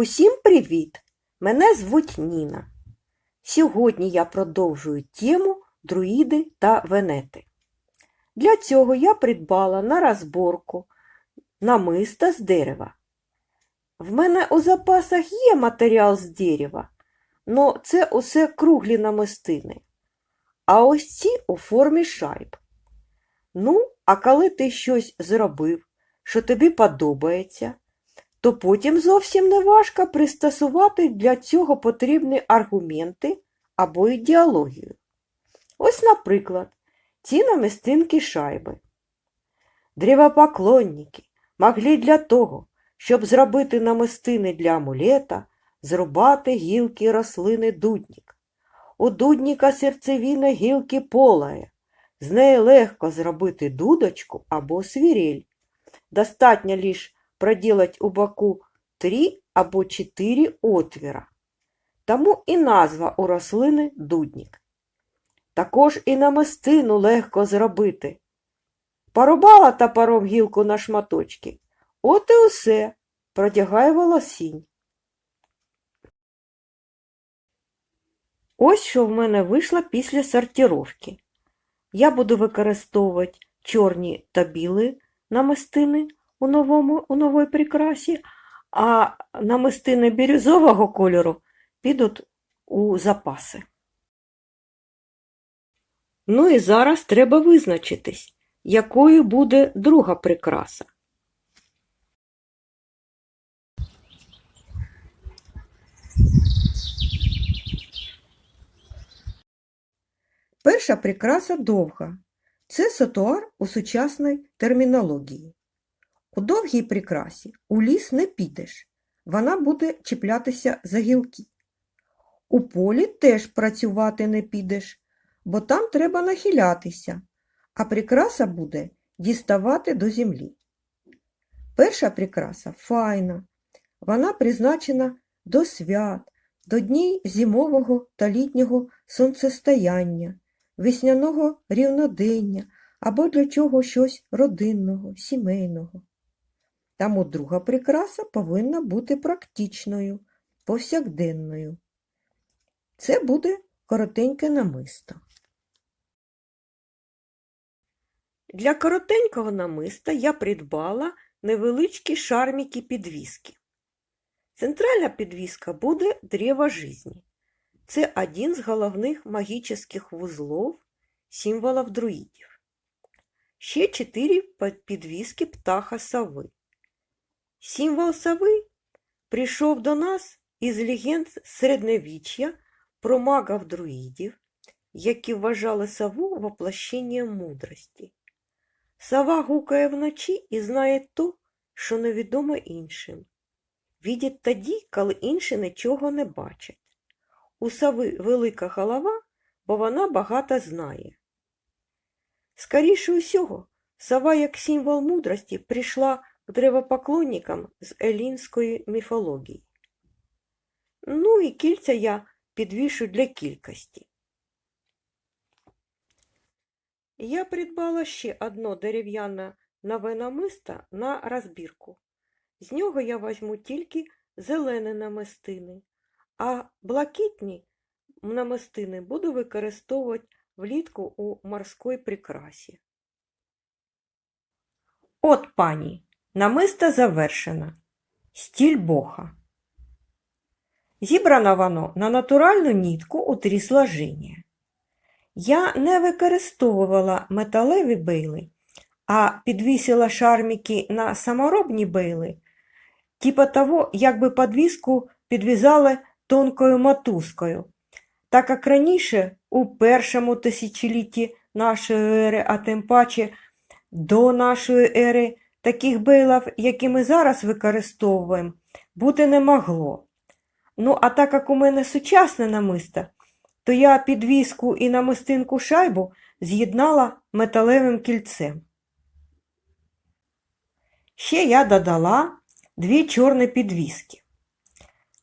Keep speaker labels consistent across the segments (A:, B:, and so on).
A: Усім привіт! Мене звуть Ніна. Сьогодні я продовжую тему друїди та венети. Для цього я придбала на розборку намиста з дерева. В мене у запасах є матеріал з дерева, але це усе круглі намистини. А ось ці у формі шайб. Ну, а коли ти щось зробив, що тобі подобається, то потім зовсім не важко пристосувати для цього потрібні аргументи або ідеологію. Ось, наприклад, ці намистинки шайби. Древопоклонники могли для того, щоб зробити намистини для амулета, зрубати гілки рослини дуднік. У дудніка серцевина гілки полає. З неї легко зробити дудочку або свірель. Достатньо лише проділати у боку три або чотири отвіра. Тому і назва у рослини дуднік. Також і намистину легко зробити. Порубала топором гілку на шматочки. От і усе, продягай волосінь. Ось що в мене вийшло після сортировки. Я буду використовувати чорні та білі намистини у, новому, у новій прикрасі, а намистини бірюзового кольору підуть у запаси. Ну і зараз треба визначитись, якою буде друга прикраса. Перша прикраса довга. Це сотуар у сучасній термінології. У довгій прикрасі у ліс не підеш, вона буде чіплятися за гілки. У полі теж працювати не підеш, бо там треба нахилятися, а прикраса буде діставати до землі. Перша прикраса файна, вона призначена до свят, до днів зимового та літнього сонцестояння, весняного рівнодення або для чого щось родинного, сімейного. Тому друга прикраса повинна бути практичною, повсякденною. Це буде коротеньке намисто. Для коротенького намиста я придбала невеличкі шарміки підвіски. Центральна підвіска буде древо жизни. Це один з головних магічних вузлов, символів друїдів. Ще чотири підвіски птаха сови. Символ сови прийшов до нас із легенд середньовіччя про магів-друїдів, які вважали сову воплощенням мудрості. Сова гукає вночі і знає то, що невідомо іншим. Відять тоді, коли інші нічого не бачать. У сови велика голова, бо вона багато знає. Скоріше усього, сова як символ мудрості прийшла древопоклонникам з елінської міфології. Ну і кільця я підвішу для кількості. Я придбала ще одно дерев'яне нове на розбірку. З нього я візьму тільки зелені намистини, а блакитні намистини буду використовувати влітку у морській прикрасі. От, пані, намисто завершено. Стіль боха. Зібрано воно на натуральну нітку у три сложення. Я не використовувала металеві бейли, а підвісила шарміки на саморобні бейли, типа того, якби підвіску підв'язали тонкою мотузкою. Так як раніше, у першому тисячолітті нашої ери, а тим паче до нашої ери, таких бейлів, які ми зараз використовуємо, бути не могло. Ну, а так як у мене сучасне намисто, то я підвіску і намистинку шайбу з'єднала металевим кільцем. Ще я додала дві чорні підвіски.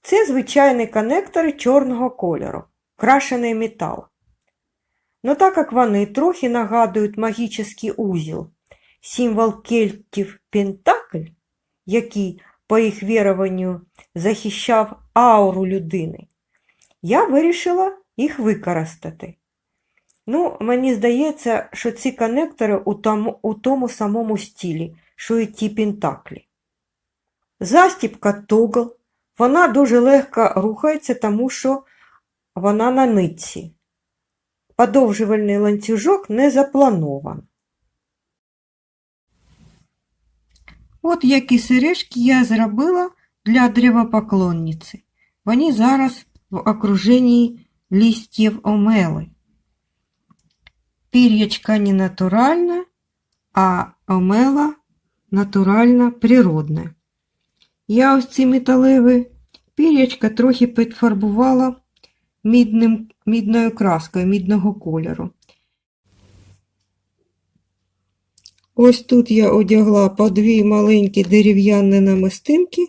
A: Це звичайні конектори чорного кольору, крашений метал. Но так як вони трохи нагадують магічний узіл, символ кельтів Пентакль, який по їх віруванню, захищав ауру людини, я вирішила їх використати. Ну, мені здається, що ці коннектори у тому, у тому самому стілі, що і ті пентаклі. Застіпка тогл, вона дуже легко рухається, тому що вона на нитці. Подовжувальний ланцюжок не запланован. От які сережки я зробила для древопоклонниці. Вони зараз в окруженні листів омели. Пір'ячка не натуральна, а омела натуральна, природна. Я ось ці металеві пір'ячка трохи підфарбувала мідним, мідною краскою мідного кольору. Ось тут я одягла по дві маленькі дерев'яні намистинки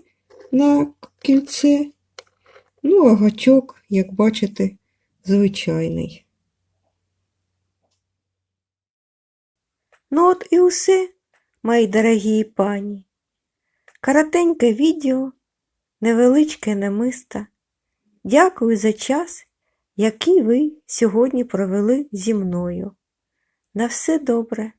A: на кільце. Ну, а гачок, як бачите, звичайний. Ну от і усе, мої дорогі пані. Коротеньке відео, невеличке намисто. Дякую за час, який ви сьогодні провели зі мною. На все добре.